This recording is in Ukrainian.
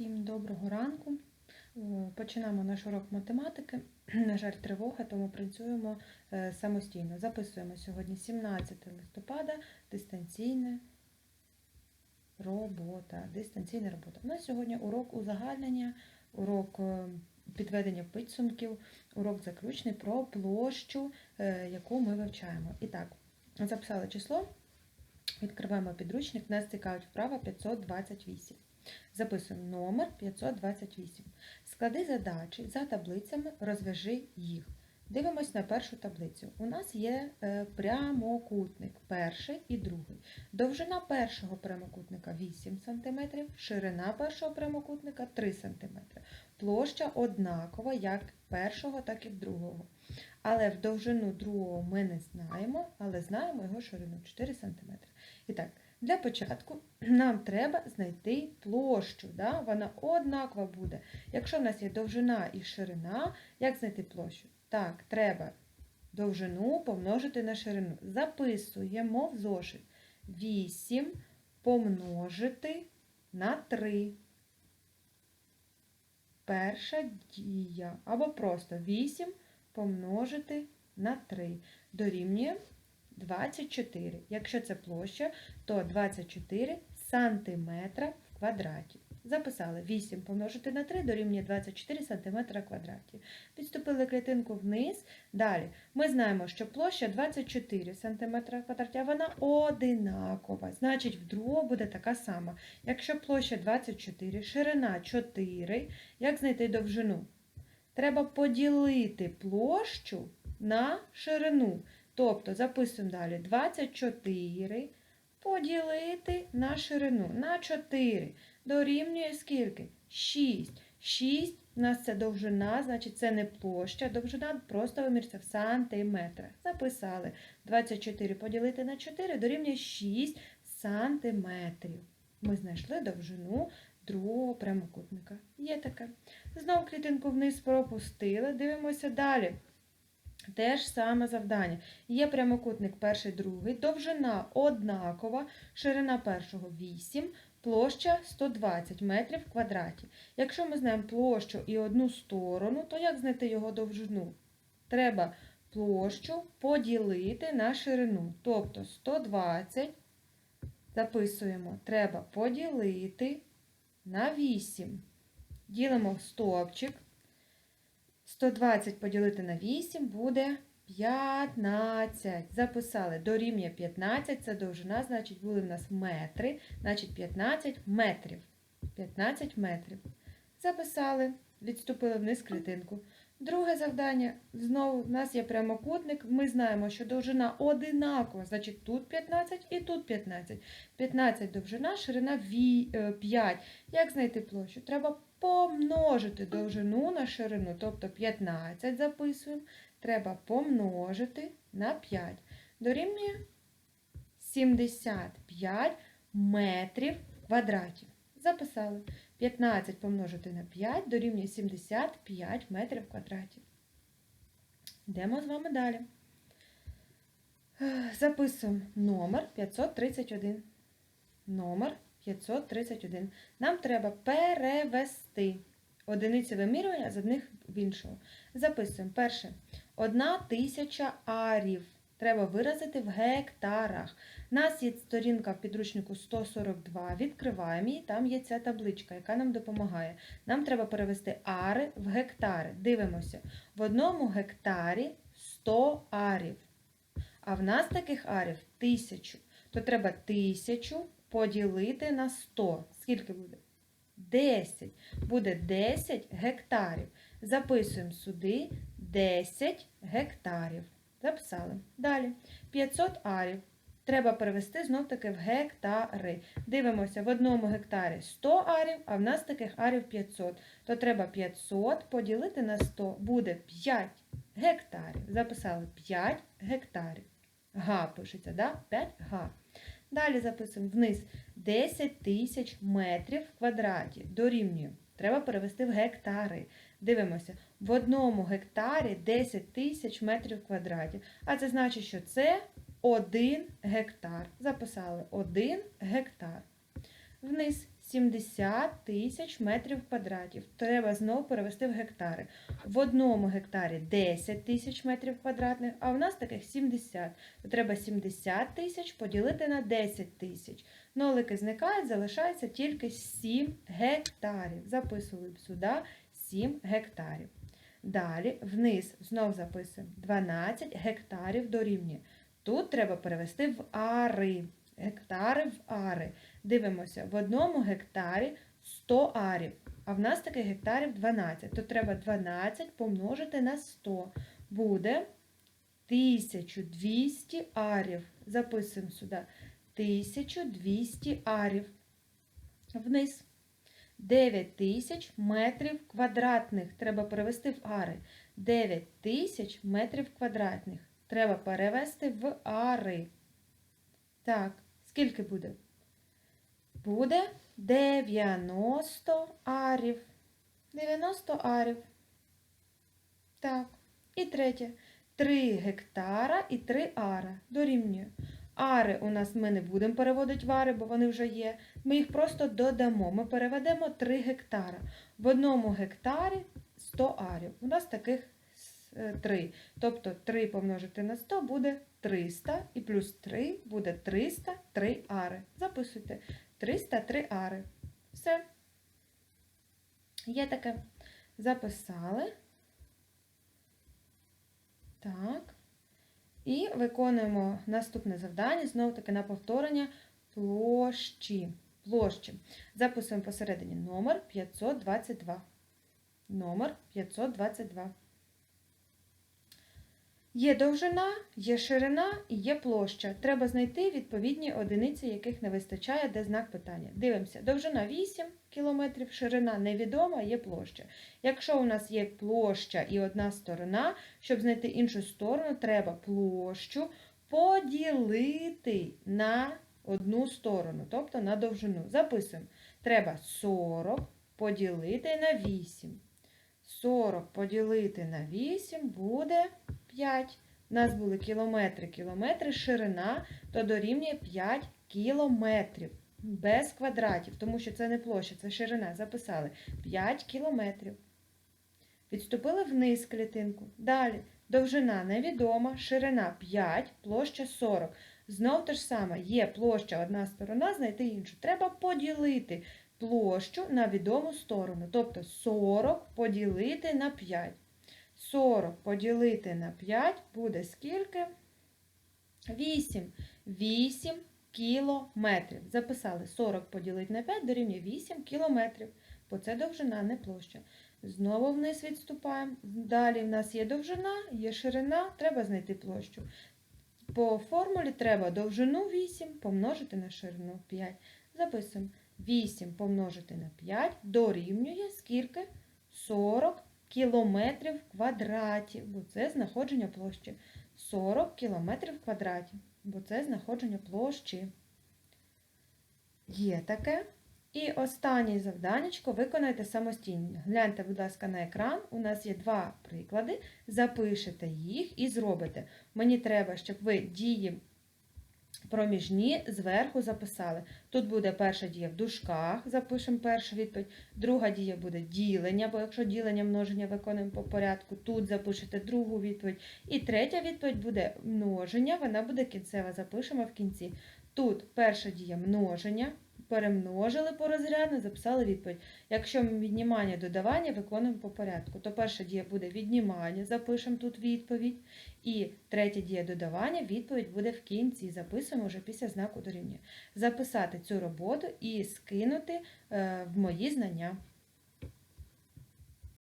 Всім доброго ранку. Починаємо наш урок математики. На жаль, тривога, тому працюємо е, самостійно. Записуємо сьогодні 17 листопада дистанційна робота. Дистанційна робота. У нас сьогодні урок узагальнення, урок е, підведення підсумків, урок заключний про площу, е, яку ми вивчаємо. І так, записали число. Відкриваємо підручник, нас цікавить вправа 528. Записуємо номер 528. Склади задачі за таблицями, розв'яжи їх. Дивимось на першу таблицю. У нас є е, прямокутник, перший і другий. Довжина першого прямокутника 8 см, ширина першого прямокутника 3 см. Площа однакова як першого, так і другого. Але в довжину другого ми не знаємо, але знаємо його ширину 4 см. І так, для початку нам треба знайти площу. Да? Вона однакова буде. Якщо в нас є довжина і ширина, як знайти площу? Так, треба довжину помножити на ширину. Записуємо в зошит 8 помножити на 3. Перша дія. Або просто 8 помножити на 3. Дорівнює 24. Якщо це площа, то 24 сантиметра в квадраті. Записали 8 помножити на 3 дорівнює 24 сантиметра в квадраті. Підступили клітинку вниз. Далі ми знаємо, що площа 24 сантиметра в квадраті, а вона одинакова. Значить, в буде така сама. Якщо площа 24, ширина 4, як знайти довжину? Треба поділити площу на ширину. Тобто записуємо далі 24 поділити на ширину. На 4 дорівнює скільки? 6. 6 у нас це довжина, значить це не площа, довжина просто вимірюється в сантиметрах. Записали 24 поділити на 4 дорівнює 6 сантиметрів. Ми знайшли довжину другого прямокутника. Є таке. Знову клітинку вниз пропустили. Дивимося далі. Те ж саме завдання. Є прямокутник перший, другий, довжина однакова, ширина першого 8, площа 120 метрів в квадраті. Якщо ми знаємо площу і одну сторону, то як знайти його довжину? Треба площу поділити на ширину. Тобто 120, записуємо, треба поділити на 8. Ділимо стовпчик. 120 поділити на 8 буде 15. Записали дорівнює 15, це довжина, значить, були в нас метри, значить 15 метрів. 15 метрів. Записали, відступили вниз клітинку. Друге завдання. Знову в нас є прямокутник. Ми знаємо, що довжина одинакова, значить тут 15 і тут 15. 15 довжина, ширина 5. Як знайти площу? Треба помножити довжину на ширину, тобто 15 записуємо, треба помножити на 5. Дорівнює 75 метрів в квадраті. Записали. 15 помножити на 5 дорівнює 75 метрів в квадраті. Йдемо з вами далі. Записуємо номер 531. Номер 531. Нам треба перевести одиниці вимірювання з одних в іншого. Записуємо перше. Одна тисяча арів. Треба виразити в гектарах. У нас є сторінка в підручнику 142. Відкриваємо її, там є ця табличка, яка нам допомагає. Нам треба перевести ари в гектари. Дивимося. В одному гектарі 100 арів. А в нас таких арів 1000. То треба 1000 поділити на 100. Скільки буде? 10. Буде 10 гектарів. Записуємо сюди 10 гектарів. Записали. Далі. 500 арів. Треба перевести знов-таки в гектари. Дивимося, в одному гектарі 100 арів, а в нас таких арів 500. То треба 500 поділити на 100. Буде 5 гектарів. Записали 5 гектарів. Га пишеться, да? 5 га. Далі записуємо вниз 10 тисяч метрів в квадраті. Дорівнює. Треба перевести в гектари. Дивимося, в одному гектарі 10 тисяч метрів в квадраті. А це значить, що це 1 гектар. Записали 1 гектар. Вниз 70 тисяч метрів квадратів. Треба знову перевести в гектари. В одному гектарі 10 тисяч метрів квадратних, а в нас таких 70. То треба 70 тисяч поділити на 10 тисяч. Нолики зникають, залишається тільки 7 гектарів. Записуємо сюди 7 гектарів. Далі вниз знов записуємо 12 гектарів дорівнює. Тут треба перевести в ари. Гектари в ари. Дивимося, в одному гектарі 100 арів, а в нас таких гектарів 12. То треба 12 помножити на 100. Буде 1200 арів. Записуємо сюди. 1200 арів. Вниз. 9000 метрів квадратних. Треба перевести в ари. 9000 метрів квадратних. Треба перевести в ари. Так, скільки буде? Буде 90 арів. 90 арів. Так. І третє. 3 гектара і 3 ара. Дорівнює. Ари у нас ми не будемо переводити в ари, бо вони вже є. Ми їх просто додамо. Ми переведемо 3 гектара. В одному гектарі 100 арів. У нас таких 3. Тобто 3 помножити на 100 буде 300 і плюс 3 буде 303 ари. Записуйте 303 ари. Все. Є таке. Записали. Так. І виконуємо наступне завдання, знову таки на повторення площі. площі. Записуємо посередині номер 522. Номер 522. Є довжина, є ширина і є площа. Треба знайти відповідні одиниці, яких не вистачає, де знак питання. Дивимося, довжина 8 км, ширина невідома, є площа. Якщо у нас є площа і одна сторона, щоб знайти іншу сторону, треба площу поділити на одну сторону, тобто на довжину. Записуємо. Треба 40 поділити на 8. 40 поділити на 8 буде 5. У нас були кілометри, кілометри, ширина, то дорівнює 5 кілометрів. Без квадратів, тому що це не площа, це ширина. Записали 5 кілометрів. Відступили вниз клітинку. Далі довжина невідома, ширина 5, площа 40. Знов те ж саме, є площа одна сторона, знайти іншу. Треба поділити площу на відому сторону. Тобто 40 поділити на 5. 40 поділити на 5 буде скільки? 8. 8 кілометрів. Записали 40 поділити на 5 дорівнює 8 кілометрів. Бо це довжина, не площа. Знову вниз відступаємо. Далі в нас є довжина, є ширина, треба знайти площу. По формулі треба довжину 8 помножити на ширину 5. Записуємо 8 помножити на 5 дорівнює скільки? 40 кілометрів квадраті, бо це знаходження площі. 40 кілометрів квадраті, бо це знаходження площі. Є таке. І останнє завданнячко виконайте самостійно. Гляньте, будь ласка, на екран. У нас є два приклади. Запишете їх і зробите. Мені треба, щоб ви дії проміжні зверху записали. Тут буде перша дія в дужках, запишемо першу відповідь. Друга дія буде ділення, бо якщо ділення множення виконуємо по порядку, тут запишете другу відповідь. І третя відповідь буде множення, вона буде кінцева, запишемо в кінці. Тут перша дія множення. Перемножили порозрядно, записали відповідь. Якщо ми віднімання додавання виконуємо по порядку, то перша дія буде віднімання, запишемо тут відповідь. І третя дія додавання, відповідь буде в кінці. Записуємо вже після знаку дорівнює. Записати цю роботу і скинути е, в мої знання.